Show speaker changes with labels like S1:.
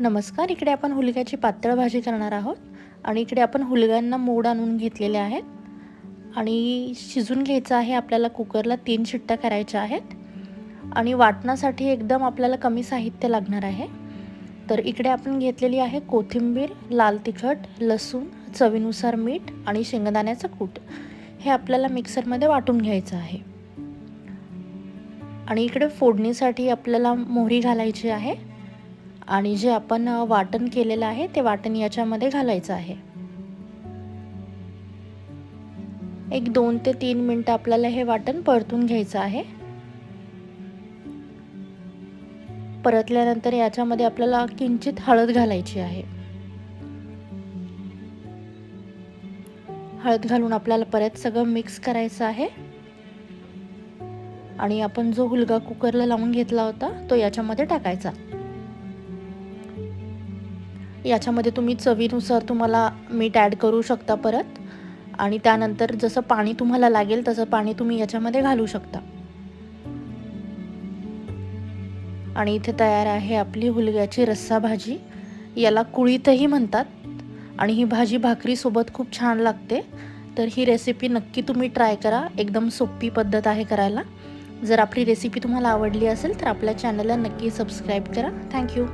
S1: नमस्कार इकडे आपण हुलग्याची पातळ भाजी करणार आहोत आणि इकडे आपण हुलग्यांना मोड आणून घेतलेले आहेत आणि शिजून घ्यायचं आहे आपल्याला कुकरला तीन शिट्ट्या करायच्या आहेत आणि वाटण्यासाठी एकदम आपल्याला कमी साहित्य लागणार आहे. तर इकडे आपण घेतलेली आहे कोथिंबीर लाल तिखट लसूण चवीनुसार मीठ आणि शेंगदाण्याचं कूट. हे आपल्याला मिक्सरमध्ये वाटून घ्यायचं आहे. आणि इकडे फोडणीसाठी आपल्याला मोहरी घालायची आहे. आणि जे आपण वाटण केलेलं आहे ते वाटण याच्यामध्ये घालायचं आहे. एक दोन ते तीन मिनटं आपल्याला हे वाटण परतून घ्यायचं आहे. परतल्यानंतर याच्यामध्ये आपल्याला किंचित हळद घालायची आहे. हळद घालून आपल्याला परत सगळं मिक्स करायचं आहे. आणि आपण जो हुलगा कुकरला लावून घेतला होता तो याच्यामध्ये टाकायचा. याच्यामध्ये तुम्ही चवीनुसार तुम्हाला मीठ ॲड करू शकता परत. आणि त्यानंतर जसं पाणी तुम्हाला लागेल तसं पाणी तुम्ही याच्यामध्ये घालू शकता. आणि इथे तयार आहे आपली हुलग्याची रस्सा भाजी. याला कुळीतही म्हणतात. आणि ही भाजी भाकरीसोबत खूप छान लागते. तर ही रेसिपी नक्की तुम्ही ट्राय करा. एकदम सोपी पद्धत आहे करायला. जर आपली रेसिपी तुम्हाला आवडली असेल तर आपल्या चॅनलला नक्की सबस्क्राईब करा. थँक्यू